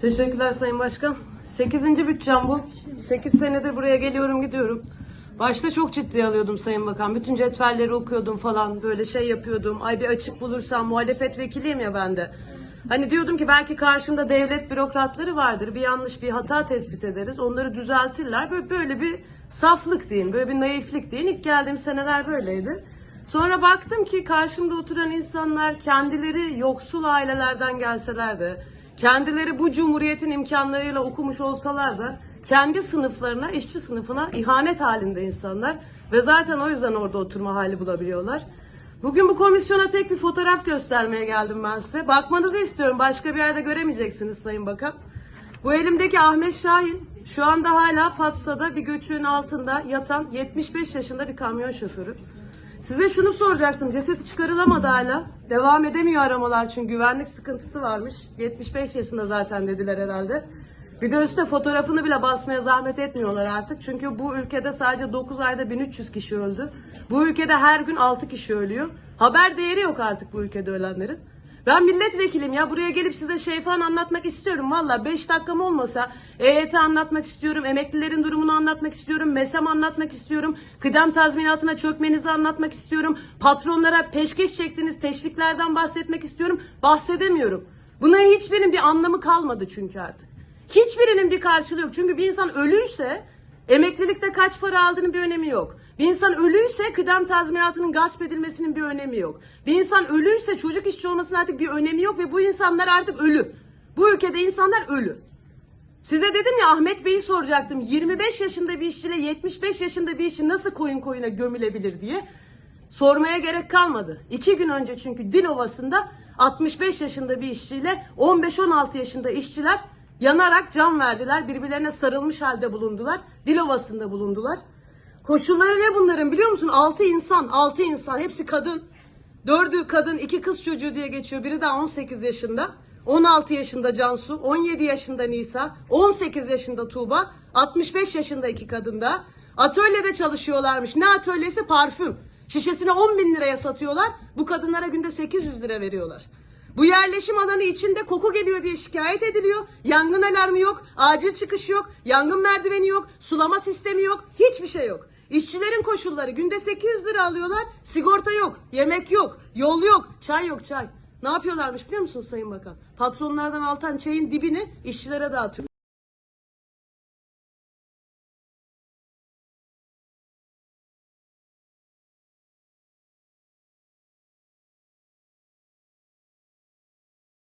Teşekkürler Sayın Başkan. 8. bütçem bu. 8 senedir buraya geliyorum gidiyorum. Başta çok ciddiye alıyordum Sayın Bakan. Bütün cetvelleri okuyordum falan. Böyle şey yapıyordum. Ay bir açık bulursam muhalefet vekiliyim ya ben de. Hani diyordum ki belki karşımda devlet bürokratları vardır. Bir yanlış bir hata tespit ederiz. Onları düzeltirler. Böyle, böyle bir saflık deyin. Böyle bir naiflik deyin. İlk geldiğim seneler böyleydi. Sonra baktım ki karşımda oturan insanlar kendileri yoksul ailelerden gelseler de, kendileri bu cumhuriyetin imkanlarıyla okumuş olsalar da, kendi sınıflarına, işçi sınıfına ihanet halinde insanlar ve zaten o yüzden orada oturma hali bulabiliyorlar. Bugün bu komisyona tek bir fotoğraf göstermeye geldim ben size. Bakmanızı istiyorum. Başka bir yerde göremeyeceksiniz Sayın Bakan. Bu elimdeki Ahmet Şahin şu anda hala Fatsa'da bir göçüğün altında yatan 75 yaşında bir kamyon şoförü. Size şunu soracaktım. Cesedi çıkarılamadı hala. Devam edemiyor aramalar çünkü güvenlik sıkıntısı varmış. 75 yaşında zaten dediler herhalde. Bir de üstüne fotoğrafını bile basmaya zahmet etmiyorlar artık. Çünkü bu ülkede sadece 9 ayda 1300 kişi öldü. Bu ülkede her gün 6 kişi ölüyor. Haber değeri yok artık bu ülkede ölenlerin. Ben milletvekilim ya buraya gelip size şey falan anlatmak istiyorum valla 5 dakikam olmasa EYT anlatmak istiyorum, emeklilerin durumunu anlatmak istiyorum, MESEM anlatmak istiyorum, kıdem tazminatına çökmenizi anlatmak istiyorum, patronlara peşkeş çektiğiniz teşviklerden bahsetmek istiyorum, bahsedemiyorum. Bunların hiçbirinin bir anlamı kalmadı çünkü artık. Hiçbirinin bir karşılığı yok. Çünkü bir insan ölüyse emeklilikte kaç para aldığının bir önemi yok. Bir insan ölüyse kıdem tazminatının gasp edilmesinin bir önemi yok. Bir insan ölüyse çocuk işçi olmasının artık bir önemi yok ve bu insanlar artık ölü. Bu ülkede insanlar ölü. Size dedim ya Ahmet Bey'i soracaktım. 25 yaşında bir işçiyle 75 yaşında bir işçi nasıl koyun koyuna gömülebilir diye. Sormaya gerek kalmadı. İki gün önce çünkü Dilovası'nda 65 yaşında bir işçiyle 15-16 yaşında işçiler yanarak can verdiler. Birbirlerine sarılmış halde bulundular. Dilovası'nda bulundular. Koşulları ne bunların biliyor musun? 6 insan, 6 insan. Hepsi kadın. Dördü kadın, iki kız çocuğu diye geçiyor. Biri daha 18 yaşında. 16 yaşında Cansu, 17 yaşında Nisa, 18 yaşında Tuğba, 65 yaşında iki kadın da. Atölyede çalışıyorlarmış. Ne atölyesi? Parfüm. Şişesini 10 bin liraya satıyorlar. Bu kadınlara günde 800 lira veriyorlar. Bu yerleşim alanı içinde koku geliyor diye şikayet ediliyor. Yangın alarmı yok, acil çıkış yok, yangın merdiveni yok, sulama sistemi yok, hiçbir şey yok. İşçilerin koşulları günde 800 lira alıyorlar, sigorta yok, yemek yok, yol yok, çay yok çay. Ne yapıyorlarmış biliyor musun Sayın Bakan? Patronlardan altan çayın dibini işçilere dağıtıyor.